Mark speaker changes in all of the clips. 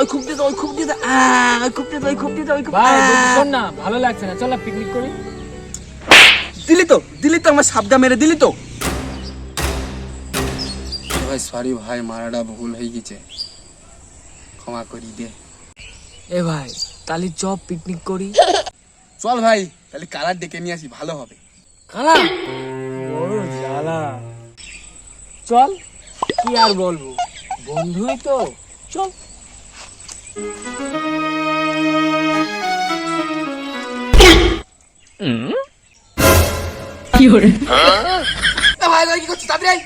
Speaker 1: ওই খুব দিতে ওই খুব দিতে ওই খুব দিতে ওই খুব দিতে ওই খুব
Speaker 2: ভাই
Speaker 1: আহ।
Speaker 2: বলছি, শোন না ভালো লাগছে না। চল না পিকনিক করি।
Speaker 1: দিলি তো দিলি তো আমার সাপটা মেরে দিলি তো।
Speaker 3: ভাই সরি ভাই মারাটা ভুল হয়ে গেছে। ক্ষমা করি দে।
Speaker 2: এ ভাই তাহলে চপ পিকনিক করি।
Speaker 3: চল ভাই তাহলে কালার ডেকে নিয়ে আসি ভালো হবে।
Speaker 2: কালা বড় জ্বালা। চল কি আর বলব? বন্ধুই তো। চল।
Speaker 3: এ ভাই ভাই, কি করছিস? তাড়াতাড়ি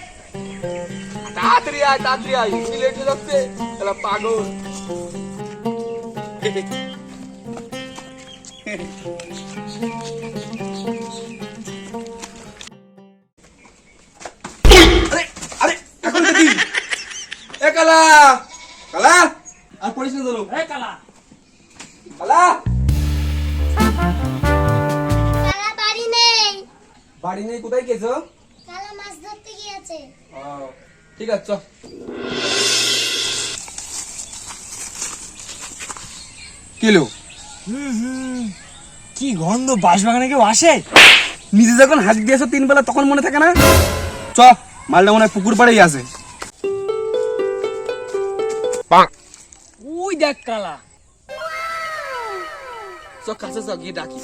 Speaker 3: তাড়াতাড়ি আয় তাড়াতাড়ি আয়। লেট হয়ে যাচ্ছে তাহলে পাগল। আরে আরে, এখন কালা কালা। আর পড়িস না ধরো।
Speaker 2: এ কালা।
Speaker 3: কালা!
Speaker 4: কালা বাড়ি নেই।
Speaker 3: বাড়ি নেই কোথায় গেছো?
Speaker 4: কালা মাছ ধরতে গিয়েছে।
Speaker 3: ও, ঠিক আছে চল কিলো
Speaker 2: কি গন্ধ বাঁশবাগানে কেউ আসে?
Speaker 1: নিজে যখন হাঁক দিয়েছ তিন বেলা তখন মনে থাকে না? চ মালটা মনে হয় পুকুর পাড়েই আছে।
Speaker 2: দেখ কালা
Speaker 3: চো কাছে যাও গিয়ে ডাকি